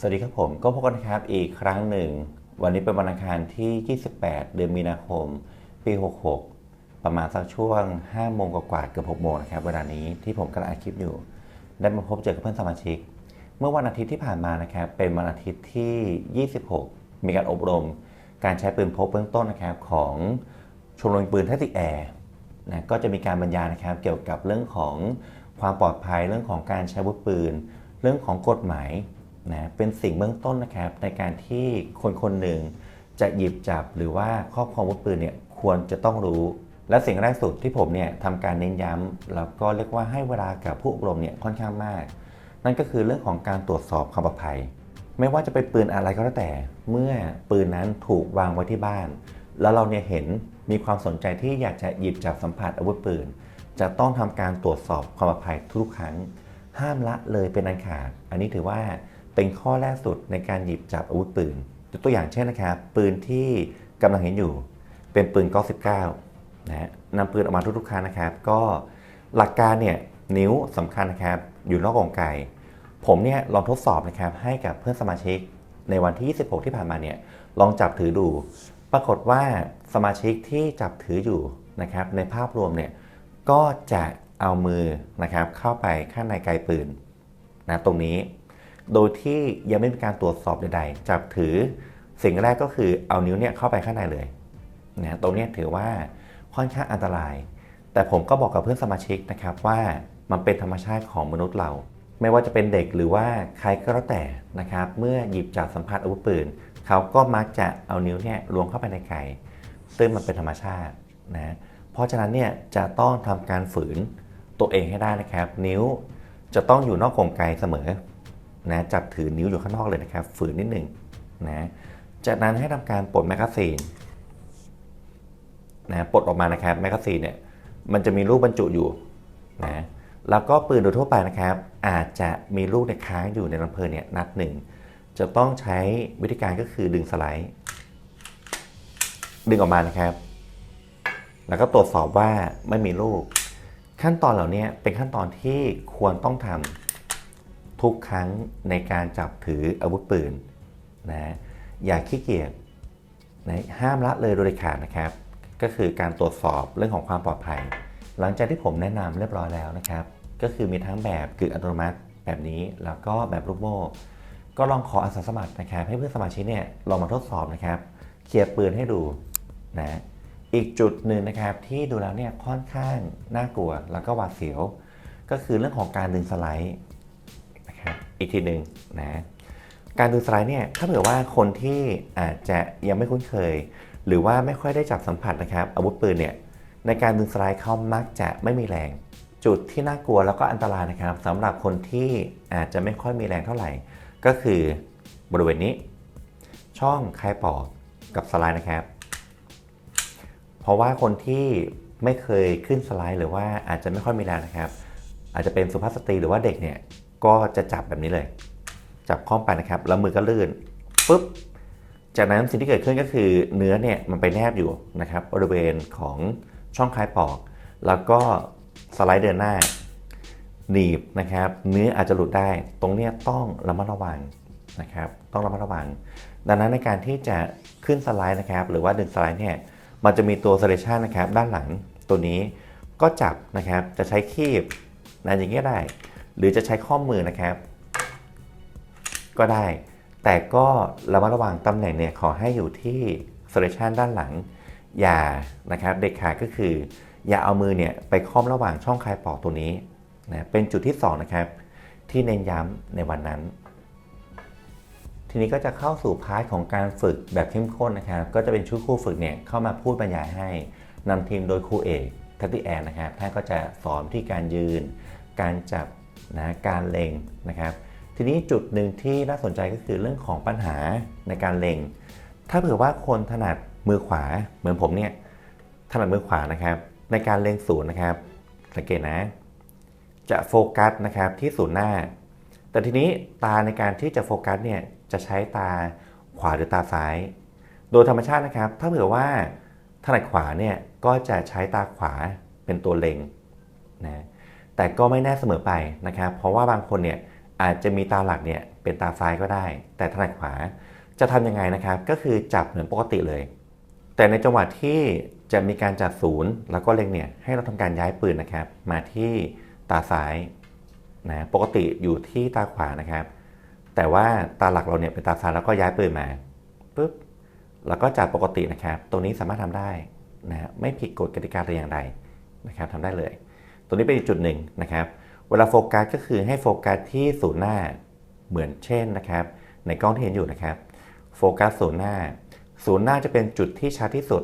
สวัสดีครับผมก็พบกันครับอีกครั้งหนึ่ง วันนี้เป็นวันอังคารที่ 28 เดือนมีนาคม ปี 66 ประมาณสักช่วง 5 โมงกว่าเกือบ6โมงนะครับเวลานี้ที่ผมกำลังอัดคลิปอยู่ ได้มาพบเจอกับเพื่อนสมาชิก เมื่อวันอาทิตย์ที่ผ่านมานะครับเป็นวันอาทิตย์ที่ 26 มีการอบรม การใช้ปืนพกเบื้องต้นนะครับของชมรมปืนแท็กติกแอร์นะก็จะมีการบรรยายนะครับเกี่ยวกับเรื่องของความปลอดภัยเรื่องของการใช้วุธปืน เรื่องของกฎหมาย นะเป็นสิ่งเบื้องต้นนะครับในการที่คนคนหนึ่งจะหยิบจับหรือว่าครอบครองอาวุธปืนเนี่ยควรจะต้องรู้ และสิ่งแรกสุดที่ผมเนี่ยทำการเน้นย้ำแล้วก็เรียกว่าให้เวลากับผู้อบรมเนี่ยค่อนข้างมาก นั่นก็คือเรื่องของการตรวจสอบความปลอดภัย ไม่ว่าจะเป็นปืนอะไรก็แล้วแต่ เมื่อปืนนั้นถูกวางไว้ที่บ้าน แล้วเราเนี่ยเห็นมีความสนใจที่อยากจะหยิบจับสัมผัสอาวุธปืน จะต้องทำการตรวจสอบความปลอดภัยทุกครั้ง ห้ามละเลยเป็นอันขาด อันนี้ถือว่า เป็นข้อแรกสุดในการหยิบจับอาวุธปืนยกตัวอย่างเช่นนะครับปืนที่กำลังเห็นอยู่ เป็นปืนก19นะฮะนำปืนออกมาทุกๆครั้งนะครับ ก็หลักการเนี่ยนิ้วสำคัญนะครับอยู่นอกกรงไกผมเนี่ยลองทดสอบนะครับให้กับเพื่อนสมาชิกในวันที่ 26 ที่ผ่านมาเนี่ยลองจับถือดู ปรากฏว่าสมาชิกที่จับถืออยู่นะครับในภาพรวมเนี่ยก็จะเอามือนะครับเข้าไปข้างในไกปืนนะตรงนี้ โดยที่ยังไม่มีการตรวจสอบใดๆ จับถือสิ่งแรกก็คือเอานิ้วเนี่ยเข้าไปข้างในเลยนะตรงนี้ถือว่าค่อนข้างอันตราย แต่ผมก็บอกกับเพื่อนสมาชิกนะครับว่ามันเป็นธรรมชาติของมนุษย์เรา ไม่ว่าจะเป็นเด็กหรือว่าใครก็แล้วแต่นะครับ เมื่อหยิบจับสัมผัสอาวุธปืนเขาก็มักจะเอานิ้วเนี่ยล้วงเข้าไปในไก่ซึ่งมันเป็นธรรมชาตินะเพราะฉะนั้นเนี่ยจะต้องทำการฝืนตัวเองให้ได้นะครับ นิ้วจะต้องอยู่นอกกรงไกเสมอ นะจับถือนิ้วอยู่ข้างนอกเลยนะครับ ฝืนนิดหนึ่งนะจากนั้นให้ทำการปลดแมกกาซีนนะปลดออกมานะครับแมกกาซีนเนี่ยมันจะมีลูกบรรจุอยู่นะแล้วก็ปืนโดยทั่วไปนะครับ อาจจะมีลูกในค้างอยู่ในลำเพลินเนี่ยนัดหนึ่งจะต้องใช้วิธีการก็คือดึงสไลด์ ดึงออกมานะครับ แล้วก็ตรวจสอบว่าไม่มีลูก ขั้นตอนเหล่านี้เป็นขั้นตอนที่ควรต้องทำ ทุกครั้งในการจับถืออาวุธปืนนะอย่าขี้เกียจนะห้ามละเลยโดยขาดนะครับ ก็คือการตรวจสอบเรื่องของความปลอดภัย หลังจากที่ผมแนะนำเรียบร้อยแล้วนะครับ ก็คือมีทั้งแบบกึ่งอัตโนมัติแบบนี้แล้วก็แบบลูกโม่ก็ลองขออาสาสมัครนะครับให้เพื่อนสมาชิกเนี่ยลองมาทดสอบนะครับเคลียร์ปืนให้ดูนะอีกจุดหนึ่งนะครับที่ดูแล้วเนี่ยค่อนข้างน่ากลัวแล้วก็หวาดเสียว ก็คือเรื่องของการดึงสไลด์นะ อีกทีหนึ่งนะการดึงสไลด์เนี่ยถ้าเผื่อว่าคนที่อาจจะยังไม่คุ้นเคย หรือว่าไม่ค่อยได้จับสัมผัสนะครับ อาวุธปืนเนี่ยในการดึงสไลด์เขามักจะไม่มีแรง จุดที่น่ากลัวแล้วก็อันตรายนะครับสำหรับคนที่อาจจะไม่ค่อยมีแรงเท่าไหร่ ก็คือบริเวณนี้ ช่องคายปอกกับสไลด์นะครับ เพราะว่าคนที่ไม่เคยขึ้นสไลด์ หรือว่าอาจจะไม่ค่อยมีแรงนะครับ อาจจะเป็นสุภาพสตรีหรือว่าเด็กเนี่ย ก็จะจับแบบนี้เลย จับข้อมไปนะครับ แล้วมือก็ลื่นปุ๊บ จากนั้นสิ่งที่เกิดขึ้นก็คือเนื้อเนี่ยมันไปแนบอยู่นะครับบริเวณของช่องคลายปอก แล้วก็สไลด์เดินหน้า หนีบนะครับ เนื้ออาจจะหลุดได้ ตรงเนี้ยต้องระมัดระวังนะครับ ต้องระมัดระวัง ดังนั้นในการที่จะขึ้นสไลด์นะครับ หรือว่าดึงสไลด์เนี่ยมันจะมีตัวเซเลชันนะครับ ด้านหลังตัวนี้ก็จับนะครับ จะใช้คีบนะอย่างเงี้ยได้ หรือจะใช้ข้อมือนะครับ ก็ได้ แต่ก็ระมัดระวังตำแหน่งเนี่ยขอให้อยู่ที่เซเลชันด้านหลัง อย่านะครับเด็กขาดก็คือ อย่าเอามือเนี่ยไปค้อมระหว่างช่องคลายปอกตัวนี้นะเป็นจุดที่ 2 นะครับ ที่เน้นย้ำในวันนั้น ทีนี้ก็จะเข้าสู่พาร์ทของการฝึกแบบเข้มข้นนะครับ ก็จะเป็นชุดครูฝึกเนี่ยเข้ามาพูดบรรยายให้นำทีมโดยครูเอกทัตติแอนนะครับท่านก็จะสอนที่การยืน การจับ นะการเล็งนะครับ ทีนี้จุดหนึ่งที่น่าสนใจก็คือเรื่องของปัญหาในการเล็ง ถ้าเผื่อว่าคนถนัดมือขวาเหมือนผมเนี่ยถนัดมือขวานะครับในการเล็งศูนย์นะครับ สังเกตนะ จะโฟกัสนะครับที่ศูนย์หน้า แต่ทีนี้ตาในการที่จะโฟกัสเนี่ยจะใช้ตาขวาหรือตาซ้าย โดยธรรมชาตินะครับ ถ้าเผื่อว่าถนัดขวาเนี่ยก็จะใช้ตาขวาเป็นตัวเล็งนะ แต่ก็ไม่แน่เสมอไปนะครับ เพราะว่าบางคนเนี่ยอาจจะมีตาหลักเนี่ยเป็นตาซ้ายก็ได้ แต่ถนัดขวาจะทำยังไงนะครับ ก็คือจับเหมือนปกติเลย แต่ในจังหวะที่จะมีการจัดศูนย์ แล้วก็เล็งเนี่ยให้เราทำการย้ายปืนนะครับ มาที่ตาซ้ายนะปกติอยู่ที่ตาขวานะครับ แต่ว่าตาหลักเราเนี่ยเป็นตาซ้ายแล้วก็ย้ายปืนมาปุ๊บแล้วก็จับปกตินะครับตรงนี้สามารถทำได้นะไม่ผิดกฎกติกาแต่อย่างใดนะครับทำได้เลย ตัวนี้เป็นอีกจุดหนึ่งนะครับ เวลาโฟกัสก็คือให้โฟกัสที่ศูนย์หน้าเหมือนเช่นนะครับ ในกล้องที่เห็นอยู่นะครับโฟกัสศูนย์หน้า ศูนย์หน้าจะเป็นจุดที่ชัดที่สุด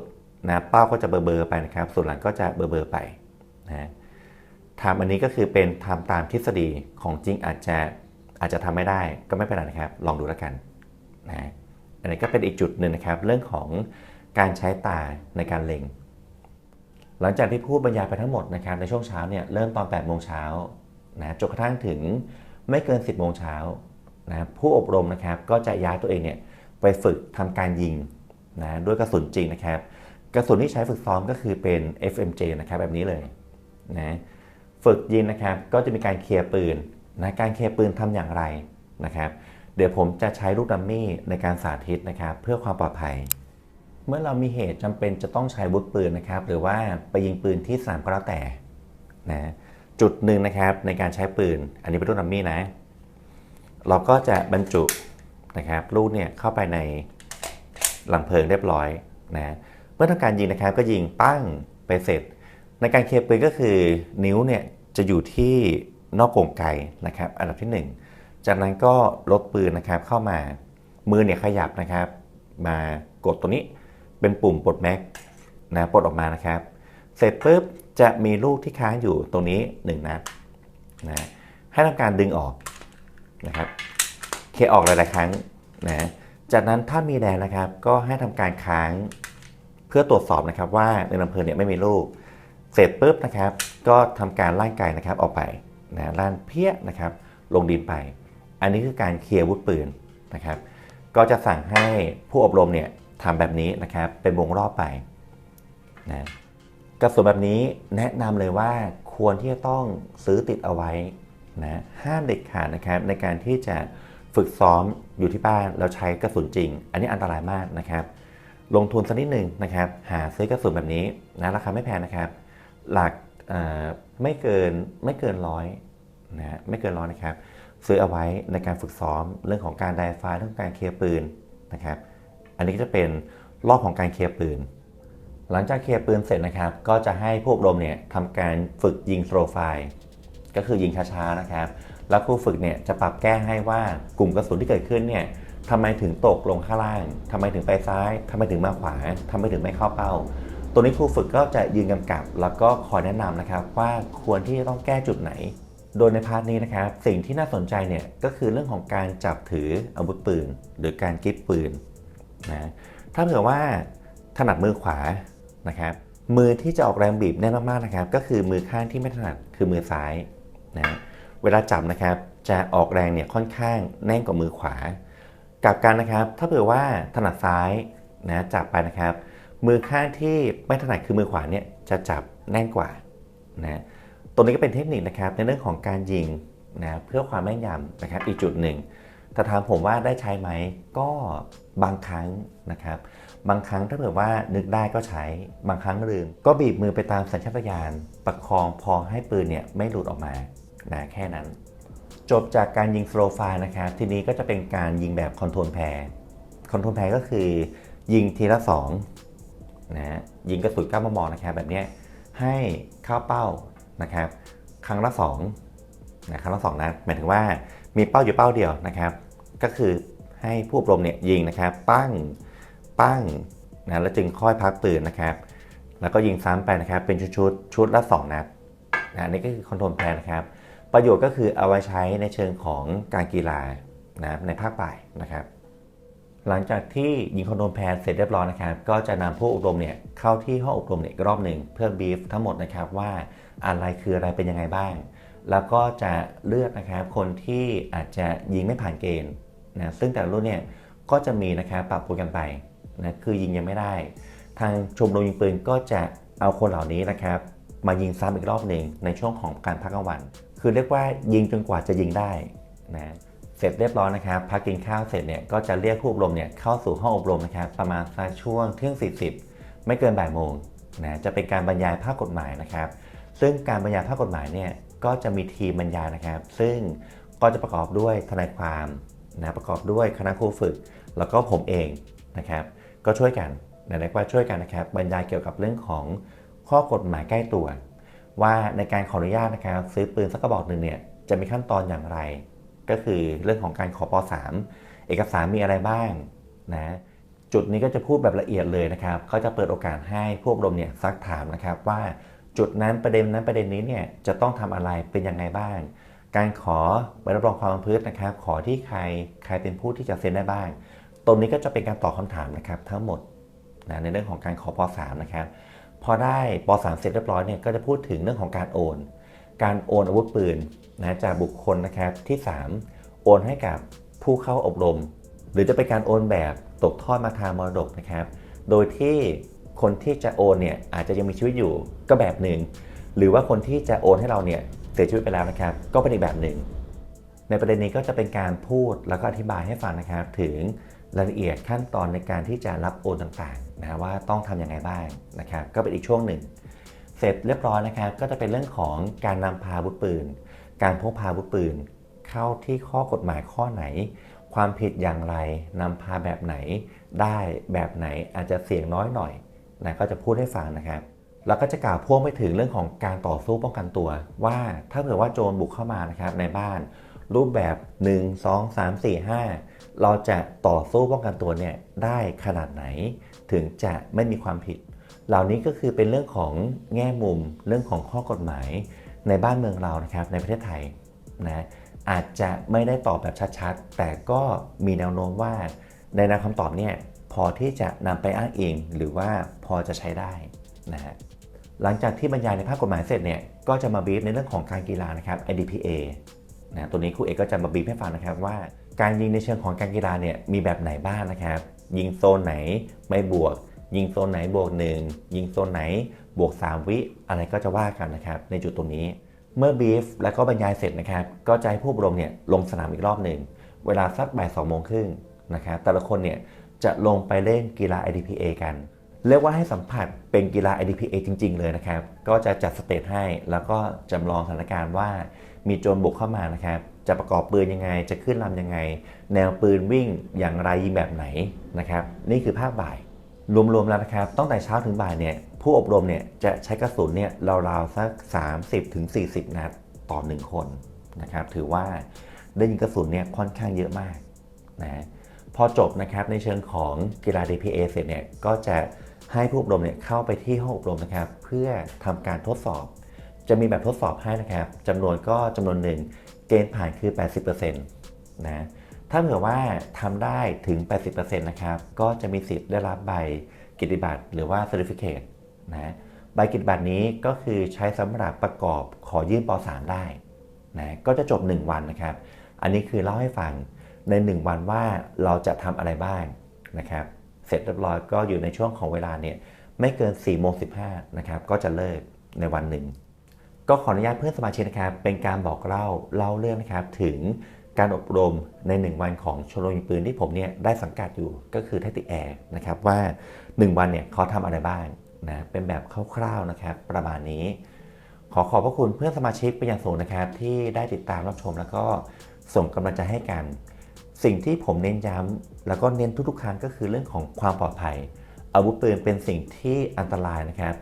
นะเป้าก็จะเบลอๆไปนะครับ ส่วนหลังก็จะเบลอๆไปนะทำอันนี้ก็คือเป็นทำตามทฤษฎีของจริงอาจจะอาจจะทำไม่ได้ก็ไม่เป็นไรนะครับ ลองดูแล้วกันนะอันนี้ก็เป็นอีกจุดหนึ่งนะครับ เรื่องของการใช้ตาในการเล็ง หลังจากที่พูดบรรยายไปทั้งหมดนะครับในช่วงเช้าเนี่ยเริ่มตอน8โมงเช้านะจนกระทั่งถึงไม่เกิน 10โมงเช้านะผู้อบรมนะครับก็จะย้ายตัวเองเนี่ยไปฝึกทำการยิงนะด้วยกระสุนจริงนะครับ กระสุนที่ใช้ฝึกซ้อมก็คือเป็น FMJ นะครับแบบนี้เลยนะฝึกยิงนะครับก็จะมีการเคลียร์ปืนนะการเคลียร์ปืนทำอย่างไรนะครับ เดี๋ยวผมจะใช้ลูกดัมมี่ในการสาธิตนะครับ เพื่อความปลอดภัย เมื่อเรามีเหตุจำเป็นจะต้องใช้วุธปืนนะครับ หรือว่าไปยิงปืนที่สนามก็แล้วแต่นะจุดหนึ่งนะครับในการใช้ปืน อันนี้เป็นลูกดัมมี่นะ เราก็จะบรรจุนะครับลูกเนี่ยเข้าไปในหลังเพลิงเรียบร้อยนะเมื่อทำการยิงนะครับก็ยิงปั้งไปเสร็จ ในการเคลียร์ปืนก็คือนิ้วเนี่ยจะอยู่ที่นอกกรงไกนะครับ อันดับที่หนึ่งจากนั้นก็ลดปืนนะครับเข้ามามือเนี่ยขยับนะครับ มากดตัวนี้ เป็นปุ่มปลดแม็กนะปลดออกมานะครับ เสร็จปุ๊บจะมีลูกที่ค้างอยู่ตรงนี้1นัดนะให้ทำการดึงออกนะครับเคออกหลายๆครั้งนะจากนั้นถ้ามีแดงนะครับ ก็ให้ทำการค้างเพื่อตรวจสอบนะครับ ว่าในลำเพลินเนี่ยไม่มีลูก เสร็จปุ๊บนะครับ ก็ทำการล่างไกลนะครับออกไปนะล่านเพี้ยนะครับ ลงดินไป อันนี้คือการเคลียร์วุธปืนนะครับ ก็จะสั่งให้ผู้อบรมเนี่ย ทำแบบนี้นะครับ เป็นวงรอบไปนะกระสุนแบบนี้แนะนำเลยว่าควรที่จะต้องซื้อติดเอาไว้นะห้ามเด็ดขาดนะครับในการที่จะฝึกซ้อมอยู่ที่บ้านแล้วใช้กระสุนจริง อันนี้อันตรายมากนะครับ ลงทุนสักนิดหนึ่งนะครับ หาซื้อกระสุนแบบนี้นะราคาไม่แพงนะครับ หลักไม่เกินไม่เกินร้อยนะไม่เกินร้อยนะครับ ซื้อเอาไว้ในการฝึกซ้อมเรื่องของการไดไฟล์เรื่องของการเคลียร์ปืนนะครับ อันนี้ก็จะเป็นรอบของการเคลียร์ปืน หลังจากเคลียร์ปืนเสร็จนะครับ ก็จะให้ผู้อบรมเนี่ยทำการฝึกยิงโทรไฟก็คือยิงช้าๆนะครับ แล้วครูฝึกเนี่ยจะปรับแก้ให้ว่ากลุ่มกระสุนที่เกิดขึ้นเนี่ยทำไมถึงตกลงข้างล่างทำไมถึงไปซ้ายทำไมถึงมาขวาทำไมถึงไม่เข้าเป้า ตัวนี้ครูฝึกก็จะยืนกำกับ แล้วก็คอยแนะนำนะครับว่าควรที่จะต้องแก้จุดไหน โดยในพาร์ทนี้นะครับ สิ่งที่น่าสนใจเนี่ยก็คือเรื่องของการจับถืออาวุธปืน หรือการกิฟปืน นะถ้าเผื่อว่าถนัดมือขวานะครับมือที่จะออกแรงบีบแน่นมากๆนะครับ ก็คือมือข้างที่ไม่ถนัดคือมือซ้ายนะเวลาจับนะครับจะออกแรงเนี่ยค่อนข้างแน่นกว่ามือขวา กลับกันนะครับ ถ้าเผื่อว่าถนัดซ้ายนะจับไปนะครับ มือข้างที่ไม่ถนัดคือมือขวาเนี่ยจะจับแน่นกว่านะตรงนี้ก็เป็นเทคนิคนะครับในเรื่องของการยิงนะเพื่อความแม่นยำนะครับอีกจุดหนึ่งแต่ถามผมว่าได้ใช้ไหมก็ บางครั้งนะครับ บางครั้งถ้าเผื่อว่านึกได้ก็ใช้ บางครั้งลืม ก็บีบมือไปตามสัญชาตญาณประคองพอให้ปืนเนี่ยไม่หลุดออกมานะแค่นั้น จบจากการยิงสโลไฟล์นะครับ ทีนี้ก็จะเป็นการยิงแบบคอนโทรลแพร์คอนโทรลแพร์ก็คือยิงทีละ2นะยิงกระสุน9มมนะครับแบบนี้ให้เข้าเป้านะครับ ครั้งละ2นะครั้งละ2นัดหมายถึงว่ามีเป้าอยู่เป้าเดียวนะครับ ก็คือ ให้ผู้อบรมเนี่ยยิงนะครับปั้งปั้งนะแล้วจึงค่อยพักปืนนะครับ แล้วก็ยิงซ้ำไปนะครับเป็นชุดๆชุดละ 2 นัดนะนี่ก็คือคอนโทรลแพรนะครับ ประโยชน์ก็คือเอาไว้ใช้ในเชิงของการกีฬานะในภาคบ่ายนะครับ หลังจากที่ยิงคอนโดมแพนเสร็จเรียบร้อยนะครับ ก็จะนำผู้อบรมเนี่ยเข้าที่ห้องอบรมเนี่ยรอบหนึ่งเพื่อบีฟทั้งหมดนะครับว่าอะไรคืออะไรเป็นยังไงบ้าง แล้วก็จะเลือกนะครับคนที่อาจจะยิงไม่ผ่านเกณฑ์ นะซึ่งแต่ละรุ่นเนี่ยก็จะมีนะครับปรับปรุงกันไปนะคือยิงยังไม่ได้ ทางชมรมยิงปืนก็จะเอาคนเหล่านี้นะครับ มายิงซ้ำอีกรอบหนึ่งในช่วงของการพักกลางวัน คือเรียกว่ายิงจนกว่าจะยิงได้นะเสร็จเรียบร้อยนะครับพักกินข้าวเสร็จเนี่ยก็จะเรียกผู้อบรมเนี่ยเข้าสู่ห้องอบรมนะครับประมาณสักช่วงเที่ยง40 ไม่เกินบ่ายโมงนะจะเป็นการบรรยายภาคกฎหมายนะครับ ซึ่งการบรรยายภาคกฎหมายเนี่ยก็จะมีทีมบรรยายนะครับ ซึ่งก็จะประกอบด้วยทนายความ นะประกอบด้วยคณะครูฝึก แล้วก็ผมเองนะครับก็ช่วยกันนะเรียกว่าช่วยกันนะครับบรรยายเกี่ยวกับเรื่องของข้อกฎหมายใกล้ตัว ว่าในการขออนุญาตนะครับซื้อปืนสักกระบอกหนึ่งเนี่ยจะมีขั้นตอนอย่างไร ก็คือเรื่องของการขอป .3 เอกสารมีอะไรบ้างนะจุดนี้ก็จะพูดแบบละเอียดเลยนะครับก็จะเปิดโอกาสให้ผู้อบรมเนี่ยซักถามนะครับว่าจุดนั้นประเด็นนั้นประเด็นนี้เนี่ยจะต้องทำอะไรเป็นยังไงบ้าง การขอใบรับรองความประพฤตินะครับ ขอที่ใครใครเป็นผู้ที่จะเซ็นได้บ้าง ตรงนี้ก็จะเป็นการตอบคำถามนะครับ ทั้งหมดนะในเรื่องของการขอป .3 นะครับ พอได้ป .3 เสร็จเรียบร้อยเนี่ยก็จะพูดถึงเรื่องของการโอน การโอนอาวุธปืนนะจากบุคคลนะครับที่ 3 โอนให้กับผู้เข้าอบรม หรือจะเป็นการโอนแบบตกทอดมาทางมรดกนะครับ โดยที่คนที่จะโอนเนี่ยอาจจะยังมีชีวิตอยู่ก็แบบหนึ่งหรือว่าคนที่จะโอนให้เราเนี่ย เสียชีวิตไปแล้วนะครับ ก็เป็นอีกแบบหนึ่ง ในประเด็นนี้ก็จะเป็นการพูดแล้วก็อธิบายให้ฟังนะครับ ถึงรายละเอียดขั้นตอนในการที่จะรับโอนต่างๆนะว่าต้องทำยังไงบ้างนะครับ ก็เป็นอีกช่วงหนึ่ง เสร็จเรียบร้อยนะครับ ก็จะเป็นเรื่องของการนำพาอาวุธปืน การพกพาอาวุธปืน เข้าที่ข้อกฎหมายข้อไหน ความผิดอย่างไรนำพาแบบไหน ได้แบบไหนอาจจะเสี่ยงน้อยหน่อยนะก็จะพูดให้ฟังนะครับ แล้วก็จะกล่าวพ่วงไปถึงเรื่องของการต่อสู้ป้องกันตัว ว่าถ้าเผื่อว่าโจรบุกเข้ามานะครับในบ้าน รูปแบบ 1 2 3 4 5 เราจะต่อสู้ป้องกันตัวเนี่ยได้ขนาดไหน ถึงจะไม่มีความผิด เหล่านี้ก็คือเป็นเรื่องของแง่มุมเรื่องของข้อกฎหมาย ในบ้านเมืองเรานะครับในประเทศไทยนะอาจจะไม่ได้ตอบแบบชัดๆ แต่ก็มีแนวโน้มว่า ในแนวคำตอบเนี่ยพอที่จะนำไปอ้างอิงหรือว่าพอจะใช้ได้ นะฮะหลังจากที่บรรยายในภาคกฎหมายเสร็จเนี่ยก็จะมาบีฟในเรื่องของการกีฬานะครับ IDPA นะตัวนี้ครูเอกก็จะมาบีบให้ฟังนะครับว่า การยิงในเชิงของการกีฬาเนี่ยมีแบบไหนบ้างนะครับ ยิงโซนไหนไม่บวก ยิงโซนไหนบวก 1 ยิงโซนไหนบวก 3 วิอะไรก็จะว่ากันนะครับในจุดตรงนี้ เมื่อบีฟแล้วก็บรรยายเสร็จนะครับก็จะให้ผู้อบรมเนี่ยลงสนามอีกรอบหนึ่งเวลาสักบ่ายสองโมงครึ่งนะครับแต่ละคนเนี่ยจะลงไปเล่นกีฬา IDPA กัน เรียกว่าให้สัมผัสเป็นกีฬา IDPA จริง ๆ เลยนะครับ ก็จะจัดสเตจให้ แล้วก็จำลองสถานการณ์ว่ามีโจรบุกเข้ามานะครับ จะประกอบปืนยังไง จะขึ้นลำยังไง แนวปืนวิ่งอย่างไรยิงแบบไหนนะครับ นี่คือภาคบ่าย รวมๆแล้วนะครับ ตั้งแต่เช้าถึงบ่ายเนี่ยผู้อบรมเนี่ยจะใช้กระสุนเนี่ยราวๆสัก 30-40ถึง40 นัดต่อ 1 คนนะครับ ถือว่าได้ยิงกระสุนเนี่ยค่อนข้างเยอะมากนะพอจบนะครับในเชิงของกีฬา DPA เสร็จเนี่ยก็จะ ให้ผู้อบรมเนี่ยเข้าไปที่ห้องอบรมนะครับ เพื่อทำการทดสอบ จะมีแบบทดสอบให้นะครับจำนวนก็จำนวนหนึ่งเกณฑ์ผ่านคือ 80%นะถ้าเผื่อว่าทำได้ถึง 80%นะครับก็จะมีสิทธิ์ได้รับใบกิตติบัตรหรือว่า Certificate นะใบกิตติบัตรนี้ก็คือใช้สำหรับประกอบขอยื่นป .3 ได้นะก็จะจบ 1 วันนะครับ อันนี้คือเล่าให้ฟังใน 1 วันว่าเราจะทำอะไรบ้างนะครับ สร็จเรียบร้อยก็อยู่ในช่วงของเวลาเนี่ยไม่เกิน4โมง15นะครับก็จะเลิกในวันหนึ่ง ก็ขออนุญาตเพื่อนสมาชิกนะครับ เป็นการบอกเล่าเล่าเรื่องนะครับถึงการอบรมใน 1 วันของชมรมยิงปืนที่ผมเนี่ยได้สังกัดอยู่ก็คือเทติแอร์นะครับว่า 1 วันเนี่ยเขาทำอะไรบ้างนะเป็นแบบคร่าวๆนะครับประมาณนี้ ขอขอบพระคุณเพื่อนสมาชิกเป็นอย่างสูงนะครับที่ได้ติดตามรับชมแล้วก็ส่งกำลังใจให้กัน สิ่งที่ผมเน้นย้ำแล้วก็เน้นทุกๆ ครั้งก็คือเรื่องของความปลอดภัย อาวุธปืนเป็นสิ่งที่อันตรายนะครับ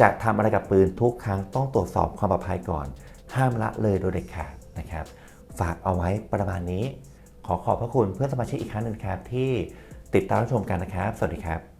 จะทำอะไรกับปืนทุกครั้งต้องตรวจสอบความปลอดภัยก่อน ห้ามละเลยโดยเด็ดขาดนะครับ ฝากเอาไว้ประมาณนี้ ขอขอบพระคุณเพื่อนสมาชิกอีกครั้งหนึ่งครับที่ติดตามรับชมกันนะครับ สวัสดีครับ